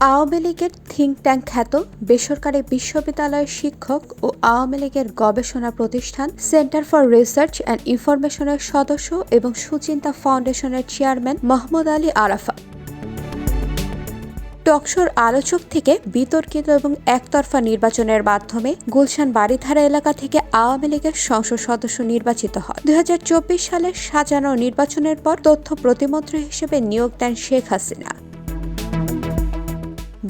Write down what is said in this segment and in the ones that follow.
আওয়ামী লীগের think tank খ্যাত বেসরকারি বিশ্ববিদ্যালয়ের শিক্ষক ও আওয়ামী লীগের গবেষণা প্রতিষ্ঠান সেন্টার ফর রিসার্চ অ্যান্ড ইনফরমেশনের সদস্য এবং সুচিন্তা ফাউন্ডেশনের চেয়ারম্যান মোহাম্মদ আলী আরাফা। টকশোর আলোচক থেকে বিতর্কিত এবং একতরফা নির্বাচনের মাধ্যমে গুলশান বাড়িধারা এলাকা থেকে আওয়ামী লীগের সংসদ সদস্য নির্বাচিত হয়। দু হাজার চব্বিশ সালের সাজানো নির্বাচনের পর তথ্য প্রতিমন্ত্রী হিসেবে নিয়োগ দেন শেখ হাসিনা।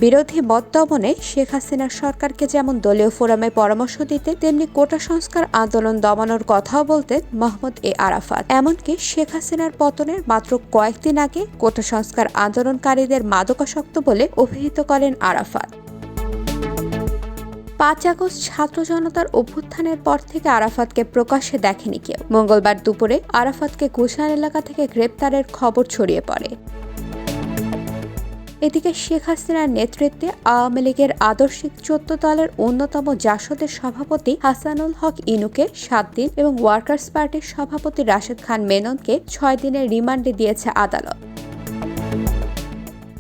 বিরোধী মত দমনে শেখ হাসিনার সরকারকে যেমন দলীয় ফোরামে পরামর্শ দিতে, তেমনি কোটা সংস্কার আন্দোলন দমানোর কথাও বলতেন মোহাম্মদ এ আরাফাত। এমনকি শেখ হাসিনার পতনের মাত্র কয়েকদিন আগে কোটা সংস্কার আন্দোলনকারীদের মাদকাসক্ত বলে অভিহিত করেন আরাফাত। পাঁচ আগস্ট ছাত্র জনতার অভ্যুত্থানের পর থেকে আরাফাতকে প্রকাশ্যে দেখেনি কেউ। মঙ্গলবার দুপুরে আরাফাতকে গুলশান এলাকা থেকে গ্রেপ্তারের খবর ছড়িয়ে পড়ে। এদিকে শেখ হাসিনার নেতৃত্বে আওয়ামী লীগের আদর্শিক চোদ্দ দলের অন্যতম জাসদের সভাপতি হাসানুল হক ইনুকে সাত দিন এবং ওয়ার্কার্স পার্টির সভাপতি রাশেদ খান মেননকে ছয় দিনের রিমান্ডে দিয়েছে আদালত।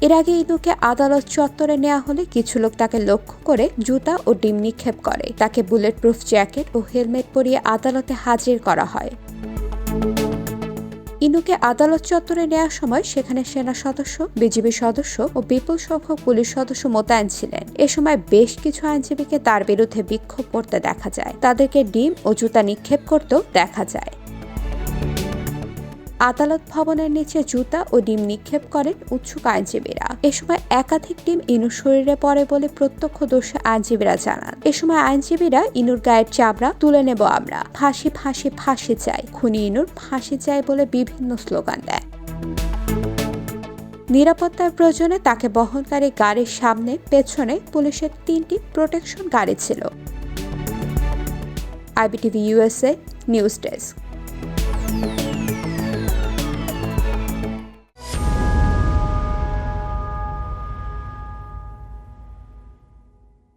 এর আগে ইনুকে আদালত চত্বরে নেওয়া হলে কিছু লোক তাকে লক্ষ্য করে জুতা ও ডিম নিক্ষেপ করে। তাকে বুলেট প্রুফ জ্যাকেট ও হেলমেট পরিয়ে আদালতে হাজির করা হয়। ইনুকে আদালত চত্বরে নেওয়ার সময় সেখানে সেনা সদস্য, বিজিবি সদস্য ও বিপুল সংখ্যক পুলিশ সদস্য মোতায়েন ছিলেন। এ সময় বেশ কিছু আইনজীবীকে তার বিরুদ্ধে বিক্ষোভ করতে দেখা যায়। তাদেরকে ডিম ও জুতা নিক্ষেপ করতেও দেখা যায়। আদালত ভবনের নিচে জুতা ও ডিম নিক্ষেপ করেন উৎসুক আইনজীবীরা। এ সময় একাধিক ডিম ইনুর শরীরে পড়ে বলে প্রত্যক্ষদর্শী আইনজীবীরা জানান। এ সময় আইনজীবীরা ইনুর গায়ের চামড়া তুলে নেব আমরা। ফাঁসি ফাঁসি ফাঁসি চাই। খুনি ইনুর ফাঁসি চাই বলে বিভিন্ন স্লোগান দেয়। নিরাপত্তার প্রয়োজনে তাকে বহনকারী গাড়ির সামনে, পেছনে পুলিশের তিনটি প্রোটেকশন গাড়ি ছিল। IBTV USA news desk.